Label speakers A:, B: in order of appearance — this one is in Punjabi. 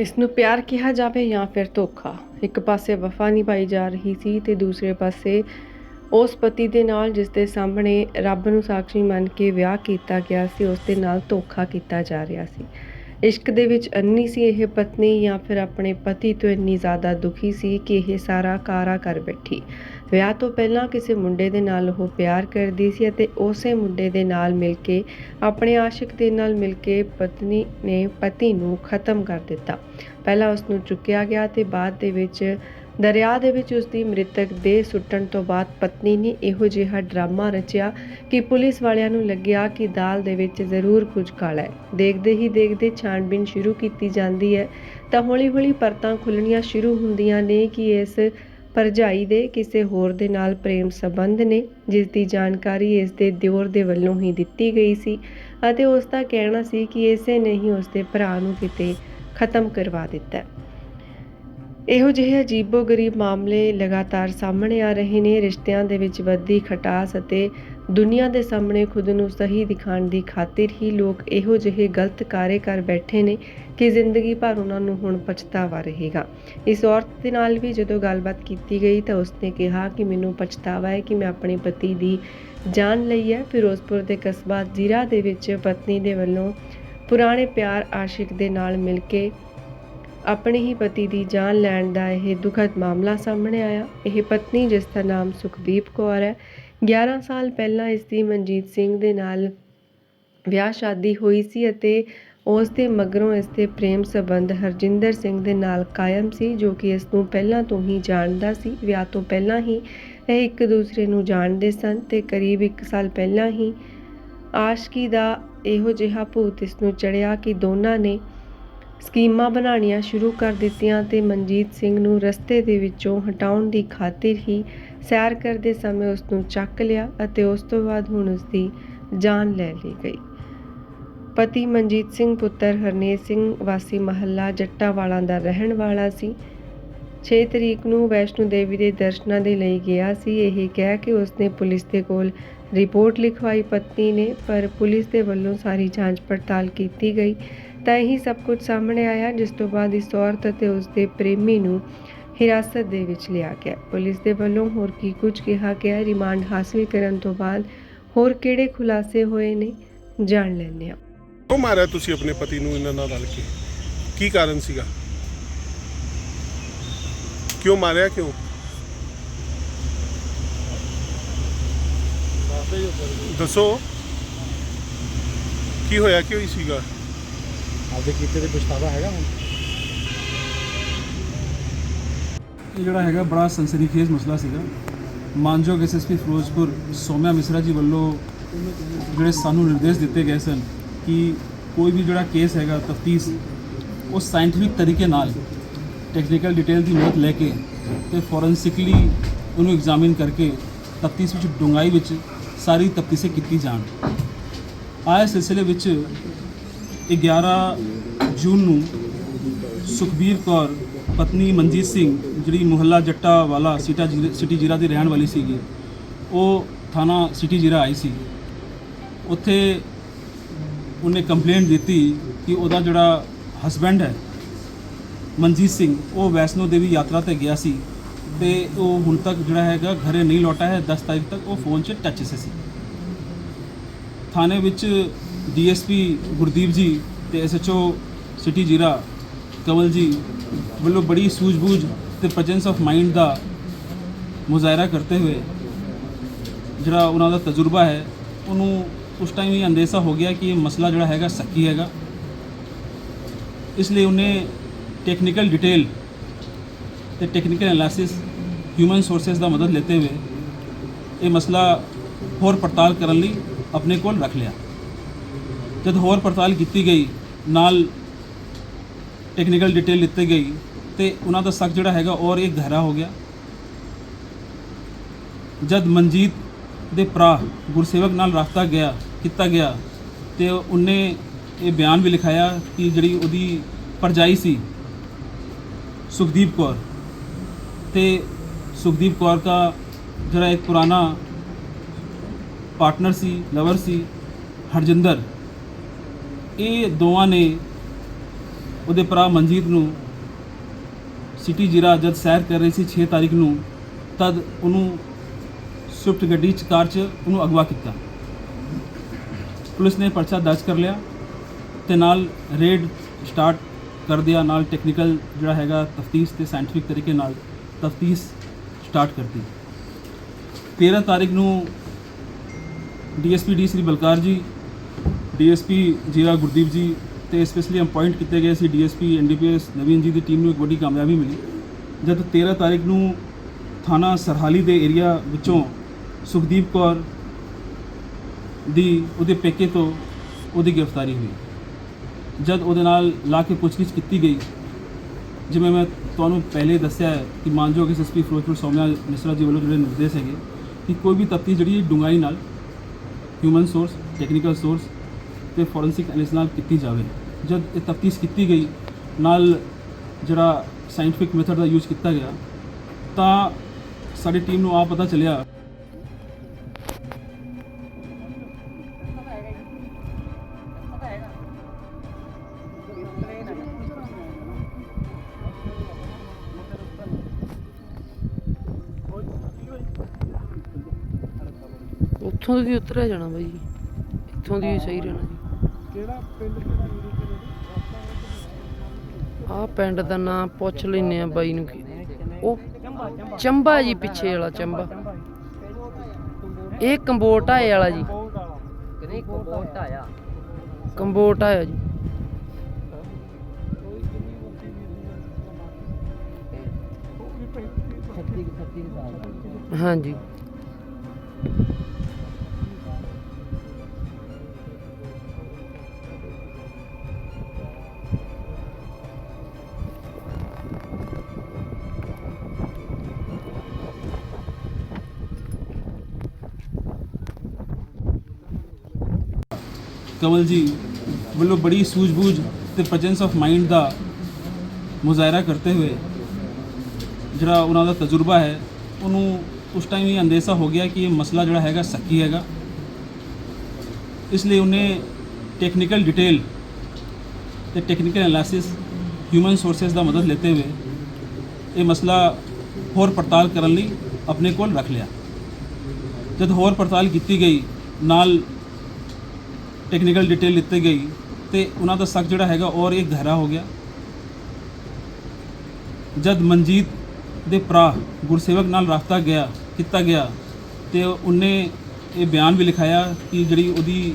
A: ਇਸ ਨੂੰ ਪਿਆਰ ਕਿਹਾ ਜਾਵੇ ਜਾਂ ਫਿਰ ਧੋਖਾ। ਇੱਕ ਪਾਸੇ ਵਫਾ ਨਿਭਾਈ ਜਾ ਰਹੀ ਸੀ ਤੇ ਦੂਸਰੇ ਪਾਸੇ ਉਸ ਪਤੀ ਦੇ ਨਾਲ ਜਿਸ ਦੇ ਸਾਹਮਣੇ ਰੱਬ ਨੂੰ ਸਾਖੀ ਮੰਨ ਕੇ ਵਿਆਹ ਕੀਤਾ ਗਿਆ ਸੀ, ਉਸ ਦੇ ਨਾਲ ਧੋਖਾ ਕੀਤਾ ਜਾ ਰਿਹਾ ਸੀ। ਇਸ਼ਕ ਦੇ ਵਿੱਚ ਅੰਨੀ ਸੀ ਇਹ ਪਤਨੀ ਜਾਂ ਫਿਰ ਆਪਣੇ ਪਤੀ ਤੋਂ ਇੰਨੀ ਜ਼ਿਆਦਾ ਦੁਖੀ ਸੀ ਕਿ ਇਹ ਸਾਰਾ ਕਾਰਾ ਕਰ ਬੈਠੀ। ਵਿਆਹ ਤੋਂ ਪਹਿਲਾਂ ਕਿਸੇ ਮੁੰਡੇ ਦੇ ਨਾਲ ਉਹ ਪਿਆਰ ਕਰਦੀ ਸੀ ਅਤੇ ਉਸੇ ਮੁੰਡੇ ਦੇ ਨਾਲ ਮਿਲ ਕੇ, ਆਪਣੇ ਆਸ਼ਿਕ ਦੇ ਨਾਲ ਮਿਲ ਕੇ ਪਤਨੀ ਨੇ ਪਤੀ ਨੂੰ ਖਤਮ ਕਰ ਦਿੱਤਾ। ਪਹਿਲਾਂ ਉਸ ਨੂੰ ਚੁੱਕਿਆ ਗਿਆ ਤੇ ਬਾਅਦ ਦੇ ਵਿੱਚ ਦਰਿਆ ਦੇ ਵਿੱਚ ਉਸ ਦੀ ਮ੍ਰਿਤਕ ਦੇਹ ਸੁੱਟਣ ਤੋਂ ਬਾਅਦ ਪਤਨੀ ਨੇ ਇਹੋ ਜਿਹਾ ਡਰਾਮਾ ਰਚਿਆ ਕਿ ਪੁਲਿਸ ਵਾਲਿਆਂ ਨੂੰ ਲੱਗਿਆ ਕਿ ਦਾਲ ਦੇ ਵਿੱਚ ਜ਼ਰੂਰ ਕੁਝ ਕਾਲਾ ਹੈ। ਦੇਖਦੇ ਹੀ ਦੇਖਦੇ ਛਾਣਬੀਨ ਸ਼ੁਰੂ ਕੀਤੀ ਜਾਂਦੀ ਹੈ ਤਾਂ ਹੌਲੀ-ਹੌਲੀ ਪਰਤਾਂ ਖੁੱਲਣੀਆਂ ਸ਼ੁਰੂ ਹੁੰਦੀਆਂ ਨੇ ਕਿ ਇਸ ਭਰਜਾਈ ਦੇ ਕਿਸੇ ਹੋਰ ਦੇ ਨਾਲ ਪ੍ਰੇਮ ਸੰਬੰਧ ਨੇ, ਜਿਸ ਦੀ ਜਾਣਕਾਰੀ ਇਸ ਦੇ ਦਿਓਰ ਦੇ ਵੱਲੋਂ ਹੀ ਦਿੱਤੀ ਗਈ ਸੀ ਅਤੇ ਉਸ ਦਾ ਕਹਿਣਾ ਸੀ ਕਿ ਇਸੇ ਨੇ ਹੀ ਉਸ ਦੇ ਭਰਾ ਨੂੰ ਕਿਤੇ ਖਤਮ ਕਰਵਾ ਦਿੱਤਾ। ਇਹੋ ਜਿਹੇ ਅਜੀਬੋ-ਗਰੀਬ ਮਾਮਲੇ ਲਗਾਤਾਰ ਸਾਹਮਣੇ ਆ ਰਹੇ ਨੇ। ਰਿਸ਼ਤਿਆਂ ਦੇ ਵਿੱਚ ਵੱਧਦੀ ਖਟਾਸ ਅਤੇ ਦੁਨੀਆ ਦੇ ਸਾਹਮਣੇ ਖੁਦ ਨੂੰ ਸਹੀ ਦਿਖਾਉਣ ਦੀ ਖਾਤਰ ਹੀ ਲੋਕ ਇਹੋ ਜਿਹੇ ਗਲਤ ਕਾਰੇ ਕਰ ਬੈਠੇ ਨੇ ਕਿ ਜ਼ਿੰਦਗੀ ਭਰ ਉਹਨਾਂ ਨੂੰ ਹੁਣ ਪਛਤਾਵਾ ਰਹੇਗਾ। ਇਸ ਔਰਤ ਦੇ ਨਾਲ ਵੀ ਜਦੋਂ ਗੱਲਬਾਤ ਕੀਤੀ ਗਈ ਤਾਂ ਉਸਨੇ ਕਿਹਾ ਕਿ ਮੈਨੂੰ ਪਛਤਾਵਾ ਹੈ ਕਿ ਮੈਂ ਆਪਣੇ ਪਤੀ ਦੀ ਜਾਨ ਲਈ ਹੈ। ਫਿਰੋਜ਼ਪੁਰ ਦੇ ਕਸਬਾ ਜ਼ੀਰਾ ਦੇ ਵਿੱਚ ਪਤਨੀ ਦੇ ਵੱਲੋਂ ਪੁਰਾਣੇ ਪਿਆਰ ਆਸ਼ਿਕ ਦੇ ਨਾਲ ਮਿਲ ਕੇ ਆਪਣੇ ਹੀ ਪਤੀ ਦੀ ਜਾਨ ਲੈਣ ਦਾ ਇਹ ਦੁਖਦ ਮਾਮਲਾ ਸਾਹਮਣੇ ਆਇਆ। ਇਹ ਪਤਨੀ, ਜਿਸ ਦਾ ਨਾਮ ਸੁਖਦੀਪ ਕੌਰ ਹੈ 11 ਸਾਲ ਪਹਿਲਾਂ ਇਸ ਦੀ ਮਨਜੀਤ ਸਿੰਘ ਦੇ ਨਾਲ ਵਿਆਹ ਸ਼ਾਦੀ ਹੋਈ ਸੀ ਅਤੇ ਉਸ ਦੇ ਮਗਰੋਂ ਇਸ ਦੇ ਪ੍ਰੇਮ ਸੰਬੰਧ ਹਰਜਿੰਦਰ ਸਿੰਘ ਦੇ ਨਾਲ ਕਾਇਮ ਸੀ, ਜੋ ਕਿ ਇਸ ਨੂੰ ਪਹਿਲਾਂ ਤੋਂ ਹੀ ਜਾਣਦਾ ਸੀ। ਵਿਆਹ ਤੋਂ ਪਹਿਲਾਂ ਹੀ ਇਹ ਇੱਕ ਦੂਸਰੇ ਨੂੰ ਜਾਣਦੇ ਸਨ ਤੇ ਕਰੀਬ 1 ਸਾਲ ਪਹਿਲਾਂ ਹੀ ਆਸ਼ਕੀ ਦਾ ਇਹੋ ਜਿਹਾ ਭੂਤ ਇਸ ਨੂੰ ਚੜਿਆ ਕਿ ਦੋਨਾਂ ਨੇ ਸਕੀਮਾਂ ਬਣਾਉਣੀਆਂ ਸ਼ੁਰੂ ਕਰ ਦਿੱਤੀਆਂ ਤੇ ਮਨਜੀਤ ਸਿੰਘ ਨੂੰ ਰਸਤੇ ਦੇ ਵਿੱਚੋਂ ਹਟਾਉਣ ਦੀ ਖਾਤਰ ਹੀ ਸੈਰ ਕਰਦੇ ਸਮੇਂ ਉਸ ਨੂੰ ਚੱਕ ਲਿਆ ਅਤੇ ਉਸ ਤੋਂ ਬਾਅਦ ਹੁਣ ਉਸ ਦੀ ਜਾਨ ਲੈ ਲਈ ਗਈ। ਪਤੀ ਮਨਜੀਤ ਸਿੰਘ, ਪੁੱਤਰ ਹਰਨੇਕ ਸਿੰਘ, ਵਾਸੀ ਮਹੱਲਾ ਜੱਟਾਵਾਲਾ ਦਾ ਰਹਿਣ ਵਾਲਾ ਸੀ। 6 ਤਰੀਕ ਨੂੰ ਵੈਸ਼ਨੋ ਦੇਵੀ ਦੇ ਦਰਸ਼ਨਾਂ ਦੇ ਲਈ ਗਿਆ ਸੀ। ਇਹ ਕਹਿ ਕੇ ਉਸਨੇ ਪੁਲਿਸ ਦੇ ਕੋਲ ਰਿਪੋਰਟ ਲਿਖਵਾਈ। ਪਤਨੀ ਨੇ, ਪਰ ਪੁਲਿਸ ਦੇ ਵੱਲੋਂ ਸਾਰੀ ਜਾਂਚ ਪੜਤਾਲ ਕੀਤੀ ਗਈ। ਤਾਂ ਇਹੀ ਸਭ ਕੁਝ ਸਾਹਮਣੇ ਆਇਆ, ਜਿਸ ਤੋਂ ਬਾਅਦ ਇਸ ਔਰਤ ਅਤੇ ਉਸ ਦੇ ਪ੍ਰੇਮੀ ਨੂੰ ਹਿਰਾਸਤ ਦੇ ਵਿੱਚ ਲਿਆ ਗਿਆ। ਪੁਲਿਸ ਦੇ ਵੱਲੋਂ ਹੋਰ ਕੀ ਕੁਝ ਕਿਹਾ ਗਿਆ, ਰਿਮਾਂਡ ਹਾਸਲ ਕਰਨ ਤੋਂ ਬਾਅਦ ਹੋਰ ਕਿਹੜੇ ਖੁਲਾਸੇ ਹੋਏ ਨੇ, ਜਾਣ ਲੈਂਦੇ ਹਾਂ।
B: ਕਿਉਂ ਮਾਰਿਆ ਤੁਸੀਂ ਆਪਣੇ ਪਤੀ ਨੂੰ ਇਹਨਾਂ ਨਾਲ ਰਲ ਕੇ? ਕੀ ਕਾਰਨ ਸੀਗਾ? ਕਿਉਂ ਮਾਰਿਆ ਕਿਉਂ? ਦੱਸੋ। ਕੀ ਹੋਇਆ ਕਿਉਂ ਸੀਗਾ?
C: ਆਪਦੇ ਕੀਤੇ ਤੇ ਪਛਤਾਵਾ ਹੈਗਾ ਹੁਣ?
D: ਇਹ ਜਿਹੜਾ ਹੈਗਾ ਬੜਾ ਸਨਸਨੀਖੇਜ਼ ਮਸਲਾ ਸੀਗਾ। ਮਾਨਯੋਗ ਐਸਐਸਪੀ ਫਿਰੋਜ਼ਪੁਰ ਸੋਮਿਆ ਮਿਸਰਾ ਜੀ ਵੱਲੋਂ ਜਿਹੜੇ ਸਾਨੂੰ ਨਿਰਦੇਸ਼ ਦਿੱਤੇ ਗਏ ਸਨ ਕਿ ਕੋਈ ਵੀ ਜਿਹੜਾ ਕੇਸ ਹੈਗਾ, ਤਫਤੀਸ਼, ਉਹ ਸਾਇੰਟਿਫਿਕ ਤਰੀਕੇ ਨਾਲ ਟੈਕਨੀਕਲ ਡਿਟੇਲ ਦੀ ਮਦਦ ਲੈ ਕੇ ਤੇ ਫੋਰੈਂਸਿਕਲੀ ਉਹਨੂੰ ਐਗਜ਼ਾਮਿਨ ਕਰਕੇ ਤਫਤੀਸ਼ ਵਿੱਚ ਡੂੰਘਾਈ ਵਿੱਚ ਸਾਰੀ ਤਫਤੀਸ਼ੇ ਕੀਤੀ ਜਾਣ। ਆਏ ਸਿਲਸਿਲੇ ਵਿੱਚ 11 ਜੂਨ ਨੂੰ ਸੁਖਬੀਰ ਕੌਰ, ਪਤਨੀ ਮਨਜੀਤ ਸਿੰਘ, ਜਿਹੜੀ ਮੁਹੱਲਾ ਜੱਟਾ ਵਾਲਾ ਸਿਟਾ ਜੀਰਾ- ਸਿਟੀ ਜੀਰਾ ਦੀ ਰਹਿਣ ਵਾਲੀ ਸੀਗੀ, ਉਹ ਥਾਣਾ ਸਿਟੀ ਜੀਰਾ ਆਈ ਸੀ। ਉੱਥੇ ਉਹਨੇ ਕੰਪਲੇਂਟ ਦਿੱਤੀ ਕਿ ਉਹਦਾ ਜਿਹੜਾ ਹਸਬੈਂਡ ਹੈ, ਮਨਜੀਤ ਸਿੰਘ, ਉਹ ਵੈਸ਼ਨੋ ਦੇਵੀ ਯਾਤਰਾ ਤੇ ਗਿਆ ਸੀ ਤੇ ਉਹ ਹੁਣ ਤੱਕ ਜਿਹੜਾ ਹੈਗਾ ਘਰੇ ਨਹੀਂ ਲੌਟਾ ਹੈ 10 ਤਾਰੀਖ ਤੱਕ ਉਹ ਫੋਨ 'ਚ ਟੱਚ ਸੀ। ਥਾਣੇ ਵਿੱਚ ਡੀਐਸਪੀ ਗੁਰਦੀਪ ਜੀ ਤੇ ਐਸਐਚਓ ਸਿਟੀ ਜੀਰਾ ਕਮਲ ਜੀ ਵੱਲੋਂ ਬੜੀ ਸੂਝ-ਬੂਝ ਤੇ ਪ੍ਰੈਜੈਂਸ ਆਫ ਮਾਈਂਡ ਦਾ ਮੁਜ਼ਾਹਰਾ ਕਰਦੇ ਹੋਏ ਜਿਹੜਾ ਉਹਨਾਂ ਦਾ ਤਜਰਬਾ ਹੈ, ਉਹਨੂੰ ਉਸ ਟਾਈਮ ਹੀ ਅੰਦੇਸ਼ਾ ਹੋ ਗਿਆ ਕਿ ਇਹ ਮਸਲਾ ਜਿਹੜਾ ਹੈਗਾ ਸੱਕੀ ਹੈਗਾ। ਇਸ ਲਈ ਉਹਨੇ ਟੈਕਨੀਕਲ ਡਿਟੇਲ ਤੇ ਟੈਕਨੀਕਲ ਐਨਾਲਿਸਿਸ ਹਿਊਮਨ ਸੋਰਸਸ ਦਾ ਮਦਦ ਲੈਤੇ ਹੋਏ ਇਹ ਮਸਲਾ ਹੋਰ ਪੜਤਾਲ ਕਰਨ ਲਈ ਆਪਣੇ ਕੋਲ ਰੱਖ ਲਿਆ। ਜਦ ਹੋਰ ਪੜਤਾਲ ਕੀਤੀ ਗਈ, ਨਾਲ ਟੈਕਨੀਕਲ ਡਿਟੇਲ ਲਿੱਤੀ ਗਈ ਤੇ ਉਹਨਾਂ ਦਾ ਸ਼ੱਕ ਜਿਹੜਾ ਹੈਗਾ ਔਰ ਇਹ ਗਹਿਰਾ ਹੋ ਗਿਆ। ਜਦ ਮਨਜੀਤ ਦੇ ਭਰਾ ਗੁਰਸੇਵਕ ਨਾਲ ਰਾਬਤਾ ਗਿਆ, ਕੀਤਾ ਗਿਆ, ਤੇ ਉਹਨੇ ਇਹ ਬਿਆਨ ਵੀ ਲਿਖਾਇਆ ਕਿ ਜਿਹੜੀ ਉਹਦੀ ਪਰਜਾਈ ਸੀ, ਸੁਖਦੀਪ ਕੌਰ, ਤੇ ਸੁਖਦੀਪ ਕੌਰ ਦਾ ਜਿਹੜਾ ਇੱਕ ਪੁਰਾਣਾ ਪਾਰਟਨਰ ਸੀ ਲਵਰ ਸੀ, ਹਰਜਿੰਦਰ ਇਹ ਦੋਵਾਂ ਨੇ ਉਹਦੇ ਭਰਾ ਮਨਜੀਤ ਨੂੰ ਸਿਟੀ ਜੀਰਾ ਜਦ ਸੈਰ ਕਰ ਰਹੀ ਸੀ 6 ਤਾਰੀਖ ਨੂੰ, ਤਦ ਉਹਨੂੰ ਸਵਿਫਟ ਗੱਡੀ ਚ, ਕਾਰ ਚ ਉਹਨੂੰ ਅਗਵਾ ਕੀਤਾ। ਪੁਲਿਸ ਨੇ ਪਰਚਾ ਦਰਜ ਕਰ ਲਿਆ ਤੇ ਨਾਲ ਰੇਡ ਸਟਾਰਟ ਕਰ ਦਿਆ, ਨਾਲ ਟੈਕਨੀਕਲ ਜਿਹੜਾ ਹੈਗਾ ਤਫਤੀਸ਼ ਤੇ ਸਾਇੰਟਿਫਿਕ ਤਰੀਕੇ ਨਾਲ ਤਫਤੀਸ਼ ਸਟਾਰਟ ਕਰਤੀ 13 ਤਾਰੀਖ ਨੂੰ ਡੀਐਸਪੀ ਡੀ ਸ੍ਰੀ ਬਲਕਾਰ ਜੀ ਡੀਐਸਪੀ ਜੀਰਾ ਗੁਰਦੀਪ ਜੀ ਤੇ ਸਪੈਸ਼ਲੀ ਅਪਾਇੰਟ ਕੀਤੇ ਗਏ ਸੀ ਡੀਐਸਪੀ ਐਨਡੀਪੀਐਸ ਨਵੀਨ ਜੀ ਦੀ ਟੀਮ ਨੂੰ ਇੱਕ ਵੱਡੀ ਕਾਮਯਾਬੀ ਮਿਲੀ। ਜਦ 13 ਤਾਰੀਖ ਨੂੰ ਥਾਣਾ ਸਰਹਾਲੀ ਦੇ ਏਰੀਆ ਵਿੱਚੋਂ ਸੁਖਦੀਪ ਕੌਰ ਦੀ ਉਹਦੇ ਪੇਕੇ ਤੋਂ ਉਹਦੀ ਗ੍ਰਿਫਤਾਰੀ ਹੋਈ। ਜਦ ਉਹਦੇ ਨਾਲ ਲਾ ਕੇ ਪੁੱਛਗਿੱਛ ਕੀਤੀ ਗਈ, ਜਿਵੇਂ ਮੈਂ ਤੁਹਾਨੂੰ ਪਹਿਲੇ ਦੱਸਿਆ ਹੈ ਕਿ ਮਾਨਯੋਗ ਐਸਐਸਪੀ ਫਿਰੋਜ਼ਪੁਰ ਸੌਮਿਆ ਮਿਸਰਾ ਜੀ ਵੱਲੋਂ ਜਿਹੜੇ ਨਿਰਦੇਸ਼ ਹੈਗੇ ਕਿ ਕੋਈ ਵੀ ਤਫਤੀਸ਼ ਜਿਹੜੀ ਡੂੰਘਾਈ ਨਾਲ ਹਿਊਮਨ ਸੋਰਸ ਟੈਕਨੀਕਲ ਸੋਰਸ ਤੇ ਫੋਰੈਂਸਿਕ ਐਨਾਲਿਸਿਸ ਨਾਲ ਕੀਤੀ ਜਾਵੇ। ਜਦ ਇਹ ਤਫਤੀਸ਼ ਕੀਤੀ ਗਈ, ਨਾਲ ਜਿਹੜਾ ਸਾਇੰਟਿਫਿਕ ਮੈਥਡ ਦਾ ਯੂਜ਼ ਕੀਤਾ ਗਿਆ, ਤਾਂ ਸਾਡੀ ਟੀਮ ਨੂੰ ਆ ਪਤਾ ਚੱਲਿਆ।
E: ਉੱਥੋਂ ਦੀ ਉਤਰਿਆ ਜਾਣਾ ਬਾਈ ਜੀ। ਇੱਥੋਂ ਦੀ ਸਹੀ ਰਹਿਣਾ ਜੀ।
C: ਕਿਹੜਾ ਪਿੰਡ ਕਿਹੜਾ
E: ਆਹ ਪਿੰਡ ਦਾ ਨਾਂ ਪੁੱਛ ਲੈਨੇ ਆ ਬਾਈ ਨੂੰ ਕੀ। ਉਹ ਚੰਬਾ ਜੀ ਪਿੱਛੇ ਵਾਲਾ ਚੰਬਾ। ਇਹ ਕੰਬੋਟਾ ਏ ਵਾਲਾ ਜੀ।
C: ਨਹੀਂ ਕੰਬੋਟ ਆਇਆ
E: ਕੰਬੋਟਾ ਆ ਜੀ ਹਾਂਜੀ।
D: ਕਮਲ ਜੀ ਵੱਲੋਂ ਬੜੀ ਸੂਝ-ਬੂਝ ਤੇ ਪ੍ਰੈਜੈਂਸ ਆਫ ਮਾਈਂਡ ਦਾ ਮੁਜ਼ਾਹਰਾ ਕਰਦੇ ਹੋਏ ਜਿਹੜਾ ਉਹਨਾਂ ਦਾ ਤਜਰਬਾ ਹੈ, ਉਹਨੂੰ ਉਸ ਟਾਈਮ ਇਹ ਅੰਦੇਸ਼ਾ ਹੋ ਗਿਆ ਕਿ ਇਹ ਮਸਲਾ ਜਿਹੜਾ ਹੈਗਾ ਸੱਕੀ ਹੈਗਾ। ਇਸ ਲਈ ਉਹਨੇ ਟੈਕਨੀਕਲ ਡਿਟੇਲ ਤੇ ਟੈਕਨੀਕਲ ਐਨਾਲਿਸਿਸ ਹਿਊਮਨ ਸੋਰਸਸ ਦਾ ਮਦਦ ਲੈਤੇ ਹੋਏ ਇਹ ਮਸਲਾ ਹੋਰ ਪੜਤਾਲ ਕਰਨ ਲਈ ਆਪਣੇ ਕੋਲ ਰੱਖ ਲਿਆ। ਜਦ ਹੋਰ ਪੜਤਾਲ ਕੀਤੀ ਗਈ, ਨਾਲ ਟੈਕਨੀਕਲ ਡਿਟੇਲ ਲਿੱਤੀ ਗਈ ਤੇ ਉਹਨਾਂ ਦਾ ਸ਼ੱਕ ਜਿਹੜਾ ਹੈਗਾ ਔਰ ਇਹ ਗਹਿਰਾ ਹੋ ਗਿਆ। ਜਦ ਮਨਜੀਤ ਦੇ ਭਰਾ ਗੁਰਸੇਵਕ ਨਾਲ ਰਾਬਤਾ ਗਿਆ, ਕੀਤਾ ਗਿਆ ਤੇ ਉਹਨੇ ਇਹ ਬਿਆਨ ਵੀ ਲਿਖਾਇਆ ਕਿ ਜਿਹੜੀ ਉਹਦੀ